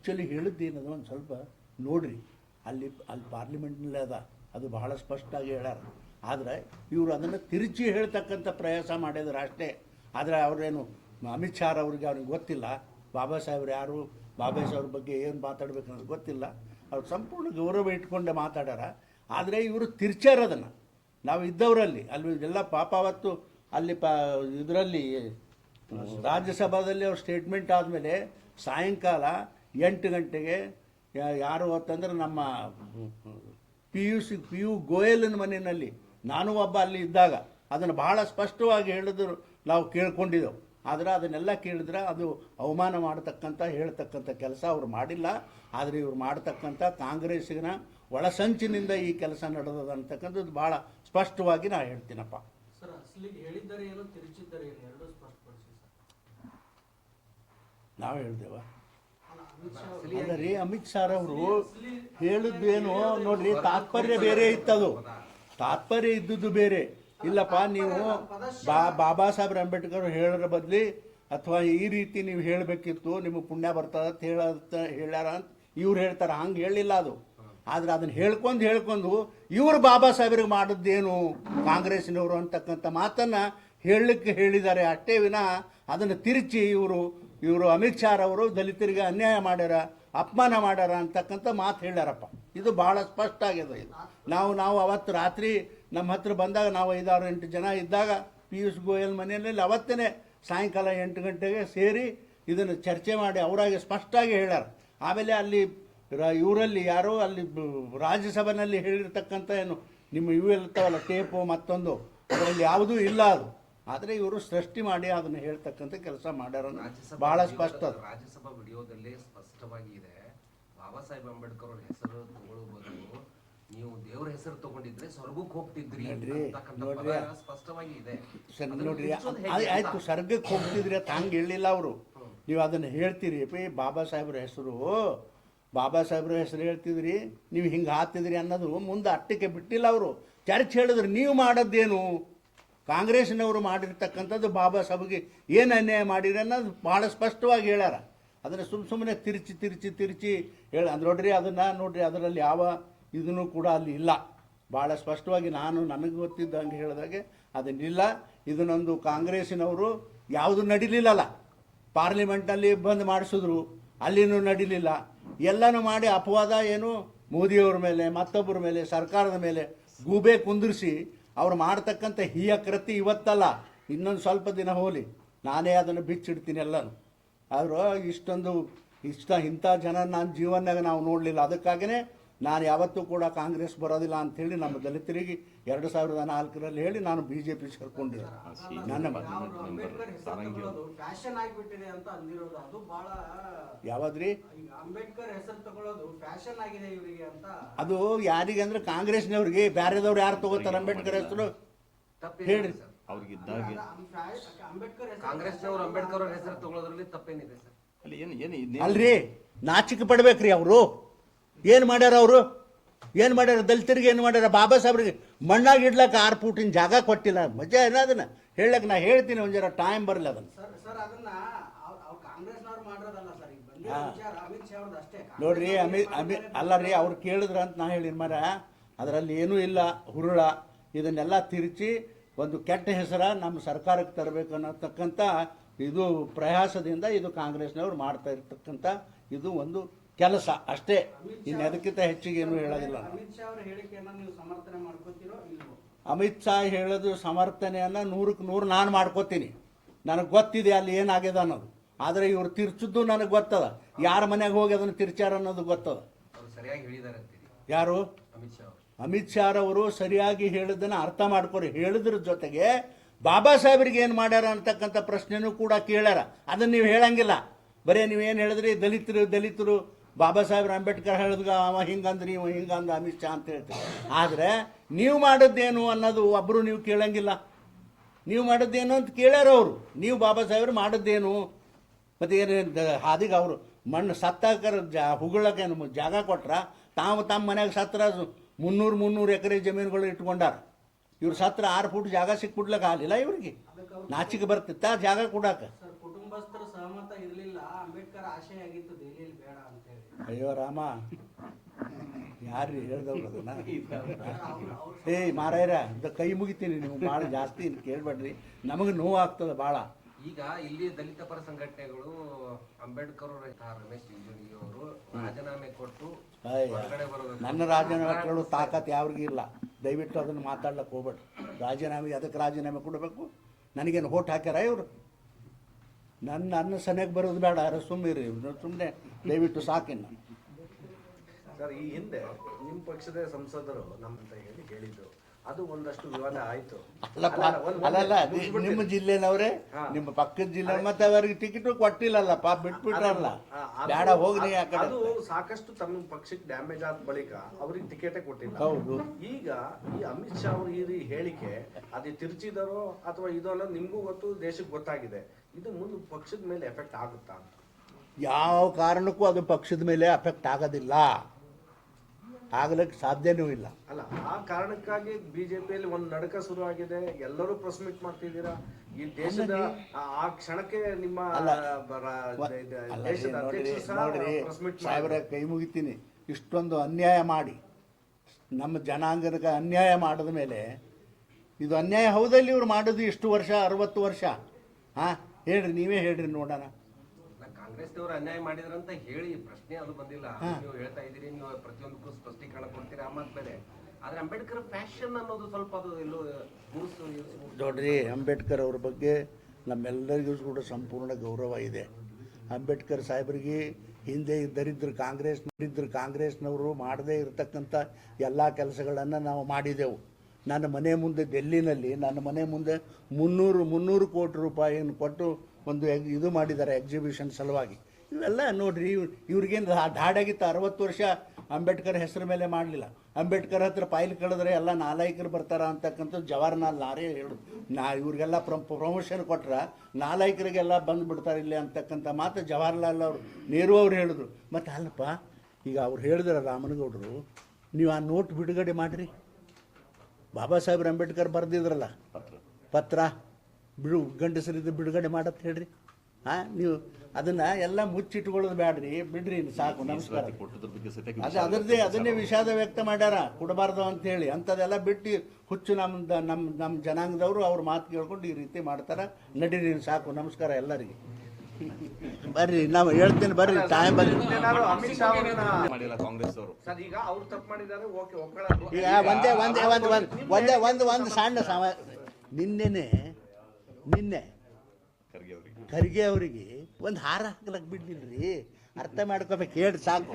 Actually ಹೇಳಿದ್ದೇನದು ಒಂದು ಸ್ವಲ್ಪ ನೋಡ್ರಿ, ಅಲ್ಲಿ ಅಲ್ಲಿ ಪಾರ್ಲಿಮೆಂಟ್ನಲ್ಲೇ ಅದ, ಅದು ಬಹಳ ಸ್ಪಷ್ಟವಾಗಿ ಹೇಳ್ಯಾರ. ಆದರೆ ಇವರು ಅದನ್ನು ತಿರುಚಿ ಹೇಳ್ತಕ್ಕಂಥ ಪ್ರಯಾಸ ಮಾಡಿದ್ರು ಅಷ್ಟೇ. ಆದರೆ ಅವರೇನು, ಅಮಿತ್ ಶಾ ಅವ್ರಿಗೆ ಅವ್ರಿಗೆ ಗೊತ್ತಿಲ್ಲ, ಬಾಬಾ ಸಾಹೇಬ್ರು ಯಾರು, ಬಾಬಾ ಸಾಹೇಬ್ರ ಬಗ್ಗೆ ಏನು ಮಾತಾಡಬೇಕು ಅನ್ನೋದು ಗೊತ್ತಿಲ್ಲ. ಅವ್ರು ಸಂಪೂರ್ಣ ಗೌರವ ಇಟ್ಕೊಂಡೆ ಮಾತಾಡ್ಯಾರ. ಆದರೆ ಇವರು ತಿರ್ಚಾರ ಅದನ್ನು. ನಾವು ಇದ್ದವರಲ್ಲಿ, ಅಲ್ಲಿ ಎಲ್ಲ ಪಾಪ ಅವತ್ತು ಅಲ್ಲಿ ಪ, ಇದರಲ್ಲಿ, ರಾಜ್ಯಸಭಾದಲ್ಲಿ ಅವ್ರ ಸ್ಟೇಟ್ಮೆಂಟ್ ಆದಮೇಲೆ ಸಾಯಂಕಾಲ ಎಂಟು ಗಂಟೆಗೆ ಯಾರು ಅಂತಂದ್ರೆ ನಮ್ಮ P U C P U ಗೋಯಲನ ಮನೆಯಲ್ಲಿ ನಾನು ಒಬ್ಬ ಅಲ್ಲಿ ಇದ್ದಾಗ ಅದನ್ನು ಬಹಳ ಸ್ಪಷ್ಟವಾಗಿ ಹೇಳಿದ್ರು ನಾವು ಕೇಳ್ಕೊಂಡಿದ್ದೆವು. ಆದರೆ ಅದನ್ನೆಲ್ಲ ಕೇಳಿದ್ರೆ ಅದು ಅವಮಾನ ಮಾಡತಕ್ಕಂಥ ಹೇಳ್ತಕ್ಕಂಥ ಕೆಲಸ ಅವ್ರು ಮಾಡಿಲ್ಲ. ಆದರೆ ಇವ್ರು ಮಾಡ್ತಕ್ಕಂಥ ಕಾಂಗ್ರೆಸ್ಸಿನ ಒಳಸಂಚಿನಿಂದ ಈ ಕೆಲಸ ನಡೆದದ ಅಂತಕ್ಕಂಥದ್ದು ಭಾಳ ಸ್ಪಷ್ಟವಾಗಿ ನಾ ಹೇಳ್ತೀನಪ್ಪ. ನಾವು ಹೇಳ್ದೇವ? ಅಲ್ಲ, ಅಮಿತ್ ಶಾ ಅವರು ಹೇಳಿದ್ದೇನು ನೋಡ್ರಿ ತಾತ್ಪರ್ಯ ಬೇರೆ ಇತ್ತದು. ತಾತ್ಪರ್ಯ ಇದ್ದದ್ದು ಬೇರೆ. ಇಲ್ಲಪ್ಪ ನೀವು ಬಾ ಬಾಬಾ ಸಾಹೇಬ್ ಅಂಬೇಡ್ಕರ್ ಹೇಳೋದ್ರ ಬದಲಿ ಅಥವಾ ಈ ರೀತಿ ನೀವು ಹೇಳಬೇಕಿತ್ತು ನಿಮಗೆ ಪುಣ್ಯ ಬರ್ತದ ಅಂತ ಹೇಳ ಹೇಳ್ಯಾರ ಅಂತ ಇವ್ರು ಹೇಳ್ತಾರೆ. ಹಂಗೆ ಹೇಳಿಲ್ಲ ಅದು. ಆದ್ರೆ ಅದನ್ನ ಹೇಳ್ಕೊಂಡು ಹೇಳ್ಕೊಂಡು ಇವರು ಬಾಬಾ ಸಾಹೇಬ್ರಿಗೆ ಮಾಡಿದ್ದೇನು ಕಾಂಗ್ರೆಸ್ನವರು ಅಂತಕ್ಕಂಥ ಮಾತನ್ನು ಹೇಳಲಿಕ್ಕೆ ಹೇಳಿದ್ದಾರೆ. ಅಷ್ಟೇ ವಿನ ಅದನ್ನು ತಿರುಚಿ ಇವರು ಇವರು ಅಮಿತ್ ಶಾ ಅವರು ದಲಿತರಿಗೆ ಅನ್ಯಾಯ ಮಾಡ್ಯಾರ, ಅಪಮಾನ ಮಾಡ್ಯಾರ ಅಂತಕ್ಕಂಥ ಮಾತು ಹೇಳ್ಯಾರಪ್ಪ. ಇದು ಭಾಳ ಸ್ಪಷ್ಟ ಆಗಿದೆ ಇದು. ನಾವು ನಾವು ಅವತ್ತು ರಾತ್ರಿ ನಮ್ಮ ಹತ್ರ ಬಂದಾಗ ನಾವು ಐದಾರು, ಎಂಟು ಜನ ಇದ್ದಾಗ ಪಿಯೂಷ್ ಗೋಯಲ್ ಮನೆಯಲ್ಲಿ ಅವತ್ತೇ ಸಾಯಂಕಾಲ ಎಂಟು ಗಂಟೆಗೆ ಸೇರಿ ಇದನ್ನು ಚರ್ಚೆ ಮಾಡಿ ಅವರಾಗೆ ಸ್ಪಷ್ಟವಾಗಿ ಹೇಳ್ಯಾರ. ಆಮೇಲೆ ಅಲ್ಲಿ ಇವರಲ್ಲಿ ಯಾರೋ ಅಲ್ಲಿ ರಾಜ್ಯಸಭೆಯಲ್ಲಿ ಹೇಳಿರ್ತಕ್ಕಂಥ ಏನು, ನಿಮ್ಮ ಇವು ಇರ್ತಾವಲ್ಲ, ಟೇಪು ಮತ್ತೊಂದು, ಅದರಲ್ಲಿ ಯಾವುದೂ ಇಲ್ಲ ಅದು. ಆದರೆ ಇವರು ಸೃಷ್ಟಿ ಮಾಡಿ ಅದನ್ನು ಹೇಳ್ತಕ್ಕಂಥ ಕೆಲಸ ಮಾಡ್ಯಾರ ಬಹಳ ಸ್ಪಷ್ಟ. ರಾಜ್ಯಸಭಾ ವಿಡಿಯೋದಲ್ಲಿ ಸ್ಪಷ್ಟವಾಗಿ ಇದೆ ಬಾಬಾ ಸಾಹೇಬ್ ಅಂಬೇಡ್ಕರ್ ಅವ್ರ ಹೆಸರು ತಗೊಳ್ಳೋ ಬದಲು ನೀವು ದೇವರ ಹೆಸರು ತಗೊಂಡಿದ್ರೆ ಸ್ವರ್ಗಕ್ಕೆ ಹೋಗ್ತಿದ್ರಿ ನೋಡ್ರಿ. ಸ್ಪಷ್ಟವಾಗಿ ಇದೆ ಸರ್ ನೋಡ್ರಿ? ಆಯ್ತು ಸ್ವರ್ಗಕ್ಕೆ ಹೋಗ್ತಿದ್ರಿ ಅಂತ ಹಂಗೆ ಹೇಳಿಲ್ಲ ಅವರು ನೀವು ಅದನ್ನು ಹೇಳ್ತೀರಿ ಪೇ ಬಾಬಾ ಸಾಹೇಬ್ರ ಹೆಸರು ಬಾಬಾ ಸಾಹೇಬ್ರ ಹೆಸರು ಹೇಳ್ತಿದ್ರಿ ನೀವು ಹಿಂಗೆ ಹಾಕ್ತಿದ್ರಿ ಅನ್ನೋದು ಮುಂದೆ ಅಟ್ಟಕ್ಕೆ ಬಿಟ್ಟಿಲ್ಲ ಅವರು ಚರ್ಚ್ ಹೇಳಿದ್ರು ನೀವು ಮಾಡೋದೇನು ಕಾಂಗ್ರೆಸ್ನವರು ಮಾಡಿರ್ತಕ್ಕಂಥದ್ದು ಬಾಬಾ ಸಾಹೇಬ್ಗೆ ಏನು ಅನ್ಯಾಯ ಮಾಡಿರಿ ಅನ್ನೋದು ಭಾಳ ಸ್ಪಷ್ಟವಾಗಿ ಹೇಳ್ಯಾರ. ಅದನ್ನು ಸುಮ್ಮ ಸುಮ್ಮನೆ ತಿರುಚಿ ತಿರುಚಿ ತಿರುಚಿ ಹೇಳ ನೋಡ್ರಿ, ಅದನ್ನು ನೋಡ್ರಿ, ಅದರಲ್ಲಿ ಯಾವ ಇದನ್ನು ಕೂಡ ಅಲ್ಲಿ ಇಲ್ಲ. ಭಾಳ ಸ್ಪಷ್ಟವಾಗಿ ನಾನು ನನಗೆ ಗೊತ್ತಿದ್ದಂಗೆ ಹೇಳಿದಾಗೆ ಅದನ್ನಿಲ್ಲ. ಇದನ್ನೊಂದು ಕಾಂಗ್ರೆಸ್ಸಿನವರು ಯಾವುದು ನಡೀಲಿಲ್ಲಲ್ಲ. ಪಾರ್ಲಿಮೆಂಟ್ನಲ್ಲಿ ಬಂದ್ ಮಾಡಿಸಿದ್ರು, ಅಲ್ಲಿನೂ ನಡಿಲಿಲ್ಲ. ಎಲ್ಲನೂ ಮಾಡಿ ಅಪವಾದ ಏನು ಮೋದಿಯವ್ರ ಮೇಲೆ, ಮತ್ತೊಬ್ಬರ ಮೇಲೆ, ಸರ್ಕಾರದ ಮೇಲೆ ಗೂಬೆ ಕುಂದಿರಿಸಿ ಅವ್ರು ಮಾಡ್ತಕ್ಕಂಥ ಹೀಯ ಕೃತಿ ಇವತ್ತಲ್ಲ ಇನ್ನೊಂದು ಸ್ವಲ್ಪ ದಿನ ಹೋಲಿ. ನಾನೇ ಅದನ್ನು ಬಿಚ್ಚಿಡ್ತೀನಿ ಎಲ್ಲನೂ ಅವರು ಇಷ್ಟೊಂದು ಇಷ್ಟ ಇಂಥ ಜನ ನಾನು ಜೀವನದಾಗ ನಾವು ನೋಡಲಿಲ್ಲ. ಅದಕ್ಕಾಗಿಯೇ ನಾನು ಯಾವತ್ತೂ ಕೂಡ ಕಾಂಗ್ರೆಸ್ ಬರೋದಿಲ್ಲ ಅಂಥೇಳಿ ನಮ್ಮ ದಲಿತರಿಗೆ ಎರಡು ಸಾವಿರದ ನಾಲ್ಕರಲ್ಲಿ ಹೇಳಿ ನಾನು ಬಿ ಜೆ ಪಿ ಸೇರ್ಕೊಂಡಿದ್ದೆ ನನ್ನ ಮಗ ಅಂಬೇಡ್ಕರ್ ಹೆಸರು ತಗೊಳ್ಳೋದು ಫ್ಯಾಷನ್ ಆಗಿದೆ ಇವರಿಗೆ ಅಂತ. ಅದು ಯಾರಿಗೆ ಅಂದ್ರೆ ಕಾಂಗ್ರೆಸ್ನವ್ರಿಗೆ. ಬೇರೆದವ್ರು ಯಾರು ತಗೋತಾರೆ ಅಂಬೇಡ್ಕರ್ ಹೆಸರು? ಹೇಳ್ರಿ. ಅಲ್ಲ, ಅದು ಅಂಬೇಡ್ಕರ್ ಹೆಸರು ಕಾಂಗ್ರೆಸ್ನವರು ಅಂಬೇಡ್ಕರ್ ಅವ್ರ ಹೆಸರು ತಗೊಳ್ಳೋದ್ರಲ್ಲಿ ತಪ್ಪೇನಿದೆ ಸರ್. ಅಲ್ಲಿ ಏನು ಏನು ಅಲ್ರಿ ನಾಚಿಕೆ ಪಡ್ಬೇಕ್ರಿ ಅವರು. ಏನು ಮಾಡ್ಯಾರ ಅವರು? ಏನು ಮಾಡ್ಯಾರ? ದಲಿತರಿಗೆ ಏನು ಮಾಡ್ಯಾರ? ಬಾಬಾ ಸಾಹೇಬ್ರಿಗೆ ಮಣ್ಣಾಗಿ ಇಡ್ಲಕ್ಕ ಆರು ಫೂಟಿನ ಜಾಗ ಕೊಟ್ಟಿಲ್ಲ. ಮಜಾ ಏನ ಅದನ್ನ ಹೇಳಕ್ ನಾ ಹೇಳ್ತೀನಿ ಒಂದ್ ಜರ ಟೈಮ್ ಬರಲ್ಲ ಅದನ್ನ. ಸರ್ ಸರ್ ಅದನ್ನ ಅವ್ರು ಅವ್ರು ಕಾಂಗ್ರೆಸ್ನವ್ರು ಮಾಡಿರೋದಲ್ಲ ಸರ್ ಈಗ ಬಂದಿರೋ ಹಾ. ವಿಚಾರ ಅಮಿತ್ ಶಾ ಅವ್ರದ್ದು ಅಷ್ಟೇ ನೋಡ್ರಿ ಕಾಂಗ್ರೆಸ್ ಅಮಿ ಅಮಿತ್ ಅಮಿತ್ ಅಲ್ಲ ರೀ ಅವ್ರು ಕೇಳಿದ್ರು ಅಂತ ನಾ ಹೇಳಿನ ಮರ ಅದರಲ್ಲಿ ಏನೂ ಇಲ್ಲ ಹುರುಳ. ಇದನ್ನೆಲ್ಲ ತಿರುಚಿ ಒಂದು ಕೆಟ್ಟ ಹೆಸರ ನಮ್ಮ ಸರ್ಕಾರಕ್ಕೆ ತರಬೇಕು ಅನ್ನತಕ್ಕಂಥ ಇದು ಪ್ರಯಾಸದಿಂದ ಇದು ಕಾಂಗ್ರೆಸ್ನವ್ರು ಮಾಡ್ತಾ ಇರ್ತಕ್ಕಂಥ ಇದು ಒಂದು ಕೆಲಸ ಅಷ್ಟೇ. ಇನ್ನು ಅದಕ್ಕಿಂತ ಹೆಚ್ಚಿಗೆ ಏನು ಹೇಳೋದಿಲ್ಲ. ಅಮಿತ್ ಶಾ ಹೇಳೋದು ಸಮರ್ಥನೆಯನ್ನು ನೂರಕ್ಕೆ ನೂರು ನಾನು ಮಾಡ್ಕೋತೀನಿ. ನನಗೆ ಗೊತ್ತಿದೆ ಅಲ್ಲಿ ಏನಾಗಿದೆ ಅನ್ನೋದು. ಆದರೆ ಇವ್ರು ತಿರ್ಚಿದ್ದು ನನಗೆ ಗೊತ್ತದ ಯಾರ ಮನೆಗೆ ಹೋಗಿ ಅದನ್ನು ತಿರ್ಚಾರ ಅನ್ನೋದು ಗೊತ್ತದ ಯಾರು? ಅಮಿತ್ ಶಾ ಅವರು. ಅಮಿತ್ ಶಾ ಅವರು ಸರಿಯಾಗಿ ಹೇಳಿದ್ದನ್ನು ಅರ್ಥ ಮಾಡ್ಕೊರಿ. ಹೇಳಿದ್ರ ಜೊತೆಗೆ ಬಾಬಾ ಸಾಹೇಬ್ರಿಗೆ ಏನು ಮಾಡ್ಯಾರ ಅಂತಕ್ಕಂಥ ಪ್ರಶ್ನೆನೂ ಕೂಡ ಕೇಳ್ಯಾರ. ಅದನ್ನು ನೀವು ಹೇಳಂಗಿಲ್ಲ. ಬರೀ ನೀವೇನು ಹೇಳಿದ್ರಿ? ದಲಿತರು ದಲಿತರು ಬಾಬಾ ಸಾಹೇಬ್ರ ಅಂಬೇಡ್ಕರ್ ಹೇಳಿದ್ಗ ಅವ ಹಿಂಗಂದ್ರಿ ಇವ ಹಿಂಗಂದ ಅಮಿತ್ ಶಾ ಅಂತ ಹೇಳ್ತೀರಿ ಆದರೆ ನೀವು ಮಾಡಿದ್ದೇನು ಅನ್ನೋದು ಒಬ್ಬರು ನೀವು ಕೇಳಂಗಿಲ್ಲ. ನೀವು ಮಾಡಿದ್ದೇನು ಅಂತ ಕೇಳ್ಯಾರ ಅವರು. ನೀವು ಬಾಬಾ ಸಾಹೇಬ್ರು ಮಾಡಿದ್ದೇನು? ಮತ್ತು ಏನೇನು ಹಾದಿಗೆ ಅವರು ಮಣ್ಣು ಸತ್ತಾಕರ ಜಾ ಹುಗಳಕ್ಕೇನು ಜಾಗ ಕೊಟ್ರ ತಾವು ತಮ್ಮ ಮನ್ಯಾಗ ಸತ್ರ ಮುನ್ನೂರು ಮುನ್ನೂರು ಎಕರೆ ಜಮೀನುಗಳು ಇಟ್ಕೊಂಡಾರ. ಇವ್ರು ಸತ್ರ ಆರು ಫುಟ್ ಜಾಗ ಸಿಕ್ಬಿಡ್ಲಕ್ಕ ಆಗಲಿಲ್ಲ ಇವ್ರಿಗೆ. ನಾಚಿಕೆ ಬರ್ತಿತ್ತ ಜಾಗ ಕೊಡಾಕ. ಅಯ್ಯೋ ರಾಮ ಯಾರು ಹೇಳ್ದವ್ರು ಅದನ್ನ? ಏಯ್ ಮಾರಾಯರ ಕೈ ಮುಗಿತೀನಿ ನೀವು ಭಾಳ ಜಾಸ್ತಿ ಕೇಳಬೇಡ್ರಿ. ನಮಗೆ ನೋವು ಆಗ್ತದೆ ಭಾಳ. ಈಗ ಇಲ್ಲಿ ದಲಿತ ಪರ ಸಂಘಟನೆಗಳು ಅಂಬೇಡ್ಕರ್ ರಮೇಶ್ ಅವರು ರಾಜೀನಾಮೆ ಕೊಟ್ಟು ಹೊರಗಡೆ ಬರೋದು ನನ್ನ ರಾಜೀನಾಮೆ ಕೇಳೋ ತಾಕತ್ ಯಾವ್ರಿಗೂ ಇಲ್ಲ. ದಯವಿಟ್ಟು ಅದನ್ನು ಮಾತಾಡ್ಲಕ್ಕೆ ಹೋಗ್ಬೇಡ್ರಿ ರಾಜೀನಾಮೆ ಅದಕ್ಕೆ ರಾಜೀನಾಮೆ ಕೊಡಬೇಕು. ನನಗೇನು ಓಟ್ ಹಾಕ್ಯಾರ ಇವರು? ನನ್ನ ನನ್ನ ಸನಿಯಾಗಿ ಬರೋದು ಬೇಡ. ಯಾರು ಸುಮ್ಮನೆ ಸುಮ್ಮನೆ ದಯವಿಟ್ಟು ಸಾಕಿನ ಸರ್ ಈ ಹಿಂದೆ ನಿಮ್ಮ ಪಕ್ಷದ ಸಂಸದರು ನಮ್ಮಂತ ಹೇಳಿ ಹೇಳಿದ್ರು ಅದು ಒಂದಷ್ಟು ವಿವಾದ ಆಯ್ತು. ಅಲ್ಲಪ್ಪ ಅಲ್ಲ, ಅಲ್ಲಲ್ಲ ನಿಮ್ಮ ಜಿಲ್ಲೆನವ್ರೆ ನಿಮ್ಮ ಪಕ್ಕದ ಜಿಲ್ಲೆ ಮತ್ತೆ ಅವರಿಗೆ ಟಿಕೆಟ್ ಕೊಟ್ಟಿಲ್ಲಲ್ಲಪ್ಪ ಬಿಟ್ಬಿಟ್ರಲ್ಲ. ಬೇಡ ಹೋಗ್ರಿ ಅದು ಸಾಕಷ್ಟು ತಮ್ಮ ಪಕ್ಷಕ್ಕೆ ಡ್ಯಾಮೇಜ್ ಆದ ಬಳಿಕ ಅವ್ರಿಗೆ ಟಿಕೆಟೇ ಕೊಟ್ಟಿಲ್ಲ. ಹೌದು. ಈಗ ಈ ಅಮಿತ್ ಶಾ ಅವ್ರ ಈ ಹೇಳಿಕೆ ಅದು ತಿರ್ಚಿದರೋ ಅಥವಾ ಇದು ಅನ್ನೋದು ನಿಮ್ಗೂ ಗೊತ್ತು ದೇಶಕ್ಕೆ ಗೊತ್ತಾಗಿದೆ. ಇದು ಮುಂದೆ ಪಕ್ಷದ ಮೇಲೆ ಎಫೆಕ್ಟ್ ಆಗುತ್ತಾ ಅಂತ. ಯಾವ ಕಾರಣಕ್ಕೂ ಅದು ಪಕ್ಷದ ಮೇಲೆ ಎಫೆಕ್ಟ್ ಆಗೋದಿಲ್ಲ. ಆಗ್ಲಿಕ್ಕೆ ಸಾಧ್ಯನೂ ಇಲ್ಲ. ಅಲ್ಲ ಆ ಕಾರಣಕ್ಕಾಗಿ ಬಿಜೆಪಿಯಲ್ಲಿ ಒಂದು ನಡಕ ಶುರು ಆಗಿದೆ. ಎಲ್ಲರೂ ಪ್ರಸ್ಮಿಟ್ ಮಾಡ್ತಿದ್ದೀರಾ? ಈ ದೇಶದ ಆ- ಕ್ಷಣಕ್ಕೆ ನಿಮ್ಮ ಸಾಹೇಬ್ರ ಕೈ ಮುಗಿತೀನಿ. ಇಷ್ಟೊಂದು ಅನ್ಯಾಯ ಮಾಡಿ. ನಮ್ಮ ಜನಾಂಗದಕ್ಕೆ ಅನ್ಯಾಯ ಮಾಡಿದ ಮೇಲೆ ಇದು ಅನ್ಯಾಯ ಹೌದಲ್ಲಿ ಇವ್ರು ಮಾಡೋದು ಇಷ್ಟು ವರ್ಷ ಅರವತ್ತು ವರ್ಷ. ಹಾಂ ಹೇಳ್ರಿ ನೀವೇ ಹೇಳ್ರಿ ನೋಡೋಣ. ಕಾಂಗ್ರೆಸ್ನವರು ಅನ್ಯಾಯ ಮಾಡಿದ್ರಂತ ಹೇಳಿ ಪ್ರಶ್ನೆ ಅದು ಬಂದಿಲ್ಲ. ನೀವು ಹೇಳ್ತಾ ಇದ್ದೀರಿ ನೀವು ಪ್ರತಿಯೊಂದಕ್ಕೂ ಸ್ಪಷ್ಟೀಕರಣ ಕೊಡ್ತೀರಿ ಆ ಮಾತು ಬೇರೆ ಆದ್ರೆ ಅಂಬೇಡ್ಕರ್ ಫ್ಯಾಷನ್ ಅನ್ನೋದು ಸ್ವಲ್ಪ ಅದು ಎಲ್ಲೋ ನೋಡ್ರಿ ಅಂಬೇಡ್ಕರ್ ಅವ್ರ ಬಗ್ಗೆ ನಮ್ಮೆಲ್ಲರಿಗೂ ಕೂಡ ಸಂಪೂರ್ಣ ಗೌರವ ಇದೆ. ಅಂಬೇಡ್ಕರ್ ಸಾಹೇಬರಿಗೆ ಹಿಂದೆ ದರಿದ್ರ ಕಾಂಗ್ರೆಸ್ ದರಿದ್ರ ಕಾಂಗ್ರೆಸ್ನವರು ಮಾಡದೇ ಇರತಕ್ಕಂಥ ಎಲ್ಲ ಕೆಲಸಗಳನ್ನು ನಾವು ಮಾಡಿದೆವು. ನನ್ನ ಮನೆ ಮುಂದೆ ಡೆಲ್ಲಿನಲ್ಲಿ ನನ್ನ ಮನೆ ಮುಂದೆ ಮುನ್ನೂರು ಮುನ್ನೂರು ಕೋಟಿ ರೂಪಾಯಿಯನ್ನು ಕೊಟ್ಟು ಒಂದು ಎಗ್ ಇದು ಮಾಡಿದ್ದಾರೆ ಎಕ್ಸಿಬಿಷನ್ ಸಲುವಾಗಿ. ಇವೆಲ್ಲ ನೋಡ್ರಿ ಇವ್- ಇವ್ರಿಗೇನು ಧಾಡಾಗಿತ್ತು ಅರವತ್ತು ವರ್ಷ ಅಂಬೇಡ್ಕರ್ ಹೆಸರು ಮೇಲೆ ಮಾಡಲಿಲ್ಲ. ಅಂಬೇಡ್ಕರ್ ಹತ್ರ ಫೈಲ್ ಕಳೆದ್ರೆ ಎಲ್ಲ ನಾಲಾಯಕರು ಬರ್ತಾರ ಅಂತಕ್ಕಂಥದ್ದು ಜವಾಹರ್ಲಾಲ್ ನಾರೇ ಹೇಳು ನಾ ಇವ್ರಿಗೆಲ್ಲ ಪ್ರಮೋಷನ್ ಕೊಟ್ರ ನಾಲಾಯಕರಿಗೆಲ್ಲ ಬಂದು ಬಿಡ್ತಾರೆ ಇಲ್ಲಿ ಅಂತಕ್ಕಂಥ ಮಾತು ಜವಾಹರ್ಲಾಲ್ ಅವರು ನೆಹರು ಅವ್ರು ಹೇಳಿದ್ರು. ಮತ್ತು ಅಲ್ಲಪ್ಪ ಈಗ ಅವ್ರು ಹೇಳಿದ್ರ ರಾಮನಗೌಡರು ನೀವು ಆ ನೋಟ್ ಬಿಡುಗಡೆ ಮಾಡಿರಿ. ಬಾಬಾ ಸಾಹೇಬ್ರ ಅಂಬೇಡ್ಕರ್ ಬರೆದಿದ್ರಲ್ಲ. ಪತ್ರ. ಬಿಡು ಗಂಡಸರಿದ್ದು ಬಿಡುಗಡೆ ಮಾಡತ್ ಹೇಳ್ರಿ ಹಾಂ ನೀವು ಅದನ್ನ ಎಲ್ಲ ಮುಚ್ಚಿಟ್ಕೊಳ್ಳೋದು ಬೇಡ್ರಿ ಬಿಡ್ರಿ ಇನ್ನು ಸಾಕು ನಮಸ್ಕಾರ ಅದು ಅದರದ್ದೇ ಅದನ್ನೇ ವಿಷಾದ ವ್ಯಕ್ತ ಮಾಡ್ಯಾರ ಕೊಡಬಾರ್ದು ಅಂತ ಹೇಳಿ ಅಂಥದ್ದೆಲ್ಲ ಬಿಟ್ಟು ಹುಚ್ಚು ನಮ್ಮ ನಮ್ಮ ನಮ್ಮ ಜನಾಂಗದವರು ಅವ್ರ ಮಾತು ಕೇಳ್ಕೊಂಡು ಈ ರೀತಿ ಮಾಡ್ತಾರ ನಡೀರಿ ಸಾಕು ನಮಸ್ಕಾರ ಎಲ್ಲರಿಗೆ ಬರ್ರಿ ನಾವು ಹೇಳ್ತೀನಿ ಬರ್ರಿ ಟೈಮ್ ಬರ್ರಿ ಏನಾದ್ರು ಅಮಿತ್ ಶಾ ಅವ್ರನ್ನ ಮಾಡಿಲ್ಲ ಕಾಂಗ್ರೆಸ್ ಅವರು ಸರ್ ಈಗ ಅವ್ರು ತಪ್ಪು ಮಾಡಿದ್ದಾರೆ ಓಕೆ ಒಪ್ಕೊಳ್ಳೋದು ಈಗ ಒಂದೇ ಒಂದೇ ಒಂದು ಒಂದು ಒಂದೇ ಒಂದು ಒಂದು ಸಣ್ಣ ಸಮ ನಿನ್ನೆನೆ ನಿನ್ನೆ ಖರ್ಗೆ ಅವರಿಗೆ. ಒಂದು ಹಾರ ಹಾಕ್ಲಕ್ ಬಿಡ್ಲಿಲ್ರಿ. ಅರ್ಥ ಮಾಡ್ಕೋಬೇಕು ಹೇಳಿ ಸಾಕು.